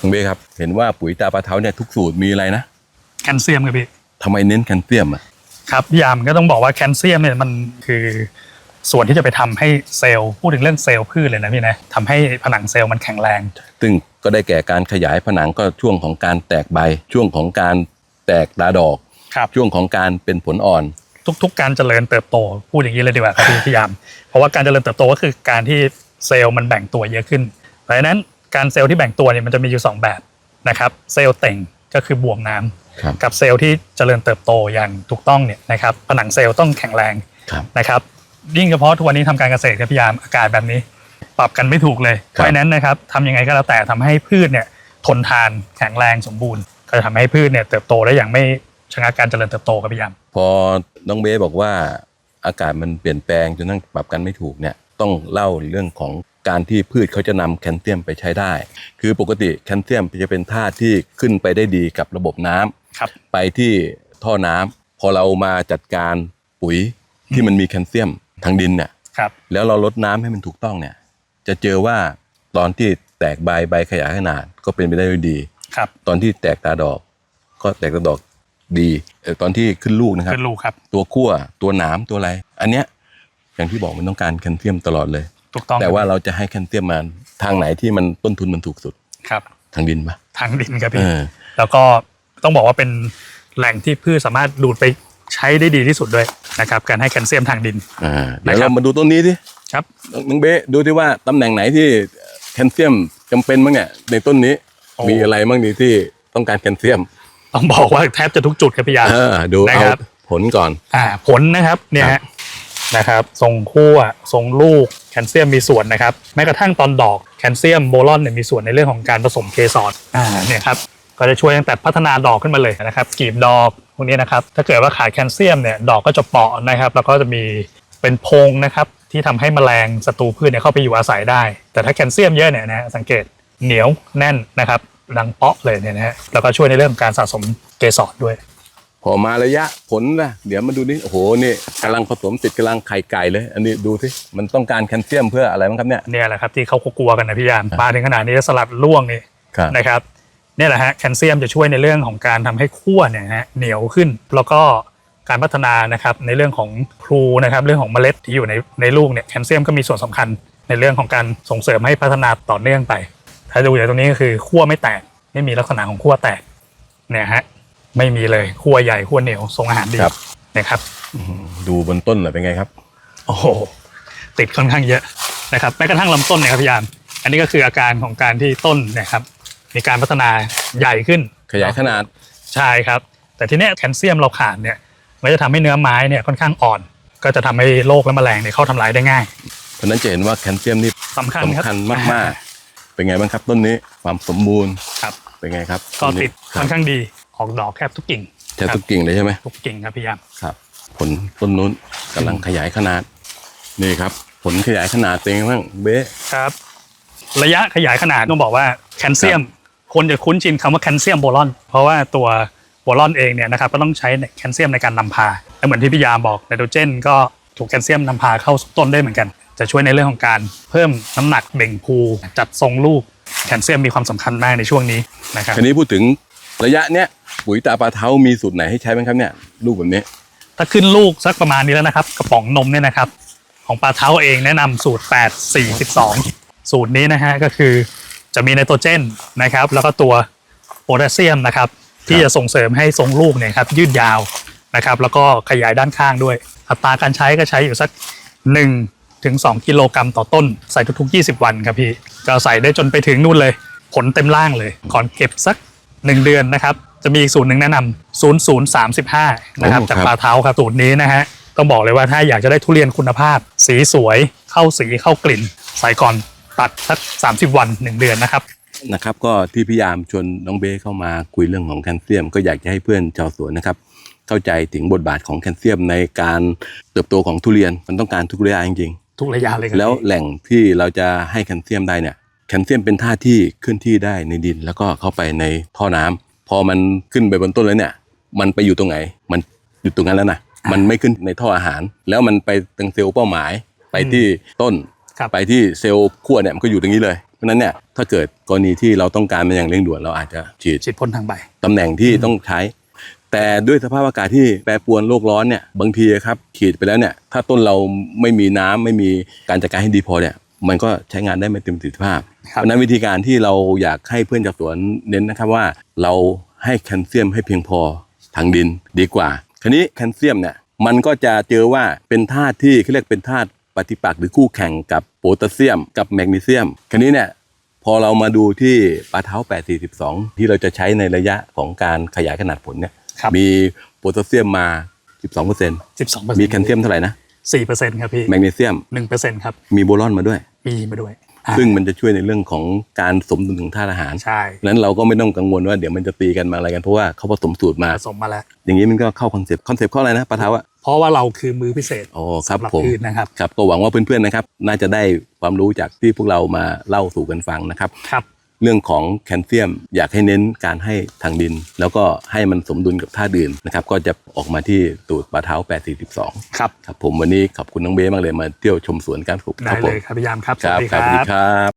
คุณเบ้ครับ เห็นว่าปุ๋ยตาปลาเท้าเนี่ยทุกสูตรมีอะไรนะแคลเซียมครับพี่ทำไมเน้นแคลเซียมอะครับพี่ยามก็ต้องบอกว่าแคลเซียมเนี่ยมันคือส่วนที่จะไปทำให้เซลล์พูดถึงเรื่องเซลล์พืชเลยนะพี่นะทำให้ผนังเซลล์มันแข็งแรง ซึ่งก็ได้แก่การขยายผนังก็ช่วงของการแตกใบ ช่วงของการแตกตาดอก ครับ ช่วงของการเป็นผลอ่อน ทุกๆ การเจริญเติบโต พูดอย่างนี้เลยดีกว่าครับพี่พี่ยาม เพราะว่าการเจริญเติบโตก็คือการที่เซลล์มันแบ่งตัวเยอะขึ้นเพราะฉะนั้น การเซลล์ที่แบ่งตัวเนี่ยมันจะมีอยู่สองแบบนะครับเซลล์เต่งก็คือบวมน้ำครับกับเซลล์ที่เจริญเติบโตอย่างถูกต้องเนี่ยนะครับผนังเซลล์ต้องแข็งแรงครับนะครับยิ่งเฉพาะทุกวันนี้ทำการเกษตรครับพี่ยามอากาศแบบนี้ ปรับกันไม่ถูกเลยเพราะฉะนั้นนะครับทำยังไงก็แล้วแต่ทำให้พืชเนี่ยทนทานแข็งแรงสมบูรณ์ ก็จะทำให้พืชเนี่ยเติบโตได้อย่างไม่ชะงักการเจริญเติบโตครับพี่ยามพอน้องเบ้บอกว่าอากาศมันเปลี่ยนแปลงจนทั้งปรับกันไม่ถูกเนี่ยต้องเล่าเรื่องของ การที่พืชเขาจะนำแคลเซียมไปใช้ได้ คือปกติแคลเซียมจะเป็นธาตุที่ขึ้นไปได้ดีกับระบบน้ำครับไปที่ท่อน้ำพอเรามาจัดการปุ๋ยที่มันมีแคลเซียมทางดินเนี่ยครับแล้วเราลดน้ำให้มันถูกต้องเนี่ย จะเจอว่าตอนที่แตกใบใบขยายขนาดก็เป็นไปได้ด้วยดีครับ ตอนที่แตกตาดอก ก็แตกตาดอกดีเอ่อตอนที่ขึ้นลูกนะครับเป็นลูกครับ ตัวขั้วตัวหนามตัวอะไร อันเนี้ยอย่างที่บอกมันต้องการแคลเซียมตลอดเลย ถูกต้องแต่ว่าเราจะให้แคลเซียมมาทางไหนที่มันต้นทุนมันถูกสุดครับทางดินปะทางดินครับเอพี่อแล้วก็ต้องบอกว่าเป็นแหล่งที่พืชสามารถดูดไปใช้ได้ดีที่สุดด้วยนะครับการให้แคลเซียมทางดินอ่าเดี๋ยวนะครับเรามาดูต้นนี้ดิครับน้องเบ๊ดูที่ว่าตำแหน่งไหนที่แคลเซียมจำเป็นบ้างเนี่ยในต้นนี้โอ้มีอะไรบ้างดีที่ต้องการแคลเซียม ต้องบอกว่าแทบจะทุกจุดครับพี่ยามเออดูนะเอาครับผลก่อนอ่าผลนะครับเนี่ยครัฮะบ นะครับทรงคั่วทรงลูกแคลเซียมมีส่วนนะครับแม้กระทั่งตอนดอกแคลเซียมโบรอนเนี่ยมีส่วนในเรื่องของการผสมเกสรอ่าเนี่ยครับก็จะช่วยตั้งแต่พัฒนาดอกขึ้นมาเลยนะครับกลีบดอกพวกนี้นะครับถ้าเกิดว่าขาดแคลเซียมเนี่ยดอกก็จะเปราะนะครับแล้วก็จะมีเป็นโพรงนะครับที่ทำให้แมลงศัตรูพืชเนี่ยเข้าไปอยู่อาศัยได้ แต่ถ้าแคลเซียมเยอะเนี่ยนะฮะสังเกตเหนียวแน่นนะครับดังเปาะเลยเนี่ยนะฮะแล้วก็ช่วยในเรื่องของการสะสมเกสรด้วย พอมาระยะผลนะเดี๋ยวมาดูนี่โอ้โหนี่กำลังผสมติดกำลังไข่ไก่เลย อันนี้ดูสิมันต้องการแคลเซียมเพื่ออะไรบ้างครับเนี่ย เนี่ยแหละครับที่เขากลัวกันนะพี่ยามมาถึงขนาดนี้สลัดล่วงนี่ครับ นะครับเนี่ยแหละฮะแคลเซียมจะช่วยในเรื่องของการทำให้ขั้วเนี่ยนะฮะเหนียวขึ้น แล้วก็การพัฒนานะครับในเรื่องของพลูนะครับเรื่องของเมล็ดที่อยู่ในในลูกเนี่ยแคลเซียมก็มีส่วนสำคัญในเรื่องของการส่งเสริมให้พัฒนาต่อเนื่องไป ถ้าดูจากตรงนี้ก็คือขั้วไม่แตกไม่มีลักษณะของขั้วแตกเนี่ยฮะ ไม่มีเลยขั้วใหญ่ขั้วเหนียวส่งอาหารดีครับ นะครับดูบนต้นหน่อยเป็นไงครับ โอ้โหติดค่อนข้างเยอะนะครับแม้กระทั่งลำต้นเนี่ยครับพี่ยาม อันนี้ก็คืออาการของการที่ต้นเนะครับ มีการพัฒนาใหญ่ขึ้น ขยายขนาดใช่ครับ แต่ทีเนี้ยแคลเซียมเราขาดเนี่ยมันจะทำให้เนื้อไม้เนี่ยค่อนข้างอ่อน ก็จะทำให้โรคและแมลงเนี่ยเข้าทำลายได้ง่าย เพราะฉะนั้นจะเห็นว่าแคลเซียมนี่สำคัญครับสำคัญมากๆ เป็นไงบ้างครับต้นนี้ความสมบูรณ์ครับเป็นไงครับก็ติดครัค่บอนข้างดี ออกดอกแทบทุกกิ่งแทบทุกกิ่งเลยใช่ไหมทุกกิ่งครับพี่ยามครับ ผลต้นนู้นกำลังขยายขนาด นี่ครับ ผลขยายขนาดเป็นไงบ้างเบ๊ครับ ระยะขยายขนาดต้องบอกว่าแคลเซียมคนจะคุ้นชินคำว่าแคลเซียมโบรอน เพราะว่าตัวโบรอนเองเนี่ยนะครับก็ต้องใช้แคลเซียมในการนำพาและเหมือนที่พี่ยามบอกไนโตรเจน ก็ถูกแคลเซียมนำพาเข้าสู่ต้นได้เหมือนกัน จะช่วยในเรื่องของการเพิ่มน้ำหนักเบ่งพูจัดทรงลูกแคลเซียมมีความสำคัญมากในช่วงนี้นะครับทีนี้พูดถึงระยะเนี้ย ปุ๋ยตาปลาเท้ามีสูตรไหนให้ใช้บ้างครับเนี่ยลูกแบบนี้ถ้าขึ้นลูกสักประมาณนี้แล้วนะครับ กระป๋องนมเนี่ยนะครับ ของปลาเท้าเองแนะนำสูตร 8 4 12 สูตรนี้นะฮะก็คือจะมีไนโตรเจนนะครับ แล้วก็ตัวโพแทสเซียมนะครับ ที่จะส่งเสริมให้ทรงลูกเนี่ยครับยืดยาวนะครับ แล้วก็ขยายด้านข้างด้วย อัตราการใช้ก็ใช้อยู่สัก 1 ถึง 2 กิโลกรัมต่อต้น ใส่ทุก ๆ 20 วันครับพี่ก็ใส่ได้จนไปถึงนู่นเลย ผลเต็มร่างเลยก่อนเก็บสัก 1 เดือนนะครับ จะมีอีกสูตรหนึ่งแนะนำ0035นะครับโอ้จากครับปลาเท้าครับสูตรนี้นะฮะต้องบอกเลยว่าถ้าอยากจะได้ทุเรียนคุณภาพ สีสวย เข้าสีเข้ากลิ่น ใส่ก่อนตัดสัก30วัน1เดือนนะครับ นะครับก็ที่พยายามชวนน้องเบ้เข้ามาคุยเรื่องของแคลเซียม ก็อยากจะให้เพื่อนชาวสวนนะครับ เข้าใจถึงบทบาทของแคลเซียมในการเติบโตของทุเรียนมันต้องการทุกระยะจริงทุกระยะเลยครัๆแล้วแหล่งที่เราจะให้แคลเซียมได้เนี่ยแคลเซียมเป็นธาตุที่เคลื่อนที่ได้ในดิน แล้วก็เข้าไปในท่อน้ำ พอมันขึ้นไปบนต้นแล้วเนี่ย มันไปอยู่ตรงไหน มันอยู่ตรงนั้นแล้วนะมันไม่ขึ้นในท่ออาหาร แล้วมันไปตังเซลล์เป้าหมาย ไปที่ต้นครับไปที่เซลล์ขั้วเนี่ยมันก็อยู่ตรงนี้เลยเพราะฉะนั้นเนี่ยถ้าเกิดกรณีที่เราต้องการมันอย่างเร่งด่วนเราอาจจะฉีดฉีดพ่นทางใบตำแหน่งที่ต้องใช้ แต่ด้วยสภาพอากาศที่แปรปรวนโลกร้อนเนี่ยบางทีครับฉีดไปแล้วเนี่ยถ้าต้นเราไม่มีน้ำไม่มีการจัดการให้ดีพอเนี่ย มันก็ใช้งานได้ไม่เต็มประสิทธิภาพครับเพราะฉะนั้นวิธีการที่เราอยากให้เพื่อนจากสวนเน้นนะครับว่า เราให้แคลเซียมให้เพียงพอทางดินดีกว่า คราวนี้แคลเซียมเนี่ยมันก็จะเจอว่าเป็นธาตุที่เขาเรียกเป็นธาตุปฏิปักษ์หรือคู่แข่งกับโพแทสเซียม กับแมกนีเซียม คราวนี้เนี่ยพอเรามาดูที่ปลาเท้า 842 ที่เราจะใช้ในระยะของการขยายขนาดผลเนี่ยครับมีโพแทสเซียมมา 12% 12%มีแคลเซียมเท่าไหร่นะ4%ครับพี่แมกนีเซียม1%ครับมีโบรอนมาด้วย มีมาด้วยอ่าซึ่งมันจะช่วยในเรื่องของการสมดุลของธาตุอาหารใช่นั้นเราก็ไม่ต้องกังวลว่าเดี๋ยวมันจะตีกันมาอะไรกันเพราะว่าเขาผสมสูตรมา ผสมมาแล้ว อย่างนี้มันก็เข้าคอนเซปต์คอนเซปต์ข้ออะไรนะปะเท้าอะเพราะว่าเราคือมือพิเศษอ๋อครับสำหรับผมพืชนะครับ ครับก็หวังว่าเพื่อนๆนะครับ น่าจะได้ความรู้จากที่พวกเรามาเล่าสู่กันฟังนะครับ ครับ เรื่องของแคลเซียม อยากให้เน้นการให้ทางดิน แล้วก็ให้มันสมดุลกับธาตุอื่นนะครับก็จะออกมาที่ตูดปลาเท้า 842 ครับ ครับผมวันนี้ขอบคุณน้องเบ้มากเลยมาเที่ยวชมสวนการปลูกคได้รับผเลมยครับพี่ยามครับครับสวัสดีครับ สวัสดีครับ